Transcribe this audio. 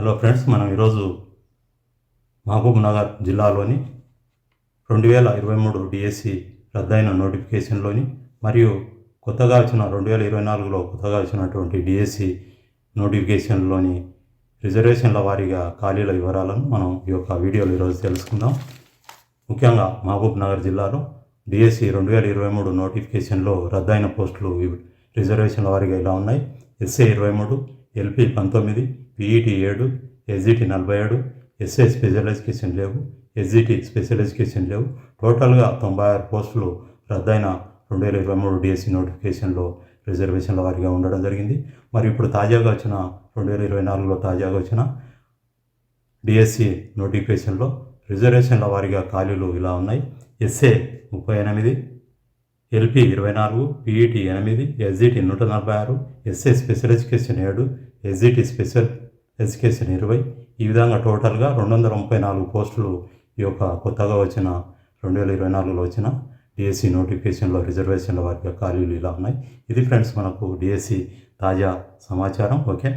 Hello friends మనం ఈరోజు మహబూబ్ నగర్ జిల్లాలోని రెండు వేల ఇరవై మూడు డిఎస్సి రద్దయిన నోటిఫికేషన్లోని మరియు కొత్తగా వచ్చిన రెండు వేల ఇరవై నాలుగులో కొత్తగా వచ్చినటువంటి డిఎస్సి నోటిఫికేషన్లోని రిజర్వేషన్ల వారీగా ఖాళీల వివరాలను మనం ఈ యొక్క వీడియోలో ఈరోజు తెలుసుకుందాం. ముఖ్యంగా మహబూబ్ నగర్ జిల్లాలో డిఎస్సి రెండు వేల ఇరవై మూడు నోటిఫికేషన్లో రద్దయిన పోస్టులు రిజర్వేషన్ల వారీగా ఇలా ఉన్నాయి. ఎస్ఏ ఇరవై మూడు ఎల్పి పంతొమ్మిది పీఈటీ ఏడు ఎస్జిటి నలభై ఏడు ఎస్ఏ స్పెషల్ ఎడ్యుకేషన్ లేవు ఎస్జిటి స్పెషల్ ఎడ్యుకేషన్ లేవు. టోటల్గా తొంభై ఆరు పోస్టులు రద్దయిన రెండు వేల ఇరవై మూడు డిఎస్సి నోటిఫికేషన్లో రిజర్వేషన్ల వారిగా ఉండడం జరిగింది. మరి ఇప్పుడు తాజాగా వచ్చిన రెండు వేల ఇరవై నాలుగులో తాజాగా వచ్చిన డిఎస్సి నోటిఫికేషన్లో రిజర్వేషన్ల వారిగా ఖాళీలు ఇలా ఉన్నాయి. ఎస్ఏ ముప్పై ఎనిమిది ఎల్పి ఇరవై నాలుగు పీఈటీ ఎనిమిది ఎస్జిటి నూట నలభై ఆరు ఎస్ఏ స్పెషల్ ఎడ్యుకేషన్ ఏడు ఎస్జిటి స్పెషల్ ఎడ్యుకేషన్ ఇరవై. ఈ విధంగా టోటల్గా రెండు వందల ముప్పై నాలుగు పోస్టులు ఈ యొక్క కొత్తగా వచ్చిన రెండు వేల ఇరవై నాలుగులో వచ్చిన డిఎస్సి నోటిఫికేషన్లో రిజర్వేషన్ల వారికి ఖాళీలు ఇలా ఉన్నాయి. ఇది ఫ్రెండ్స్ మనకు డిఎస్సి తాజా సమాచారం. ఓకే.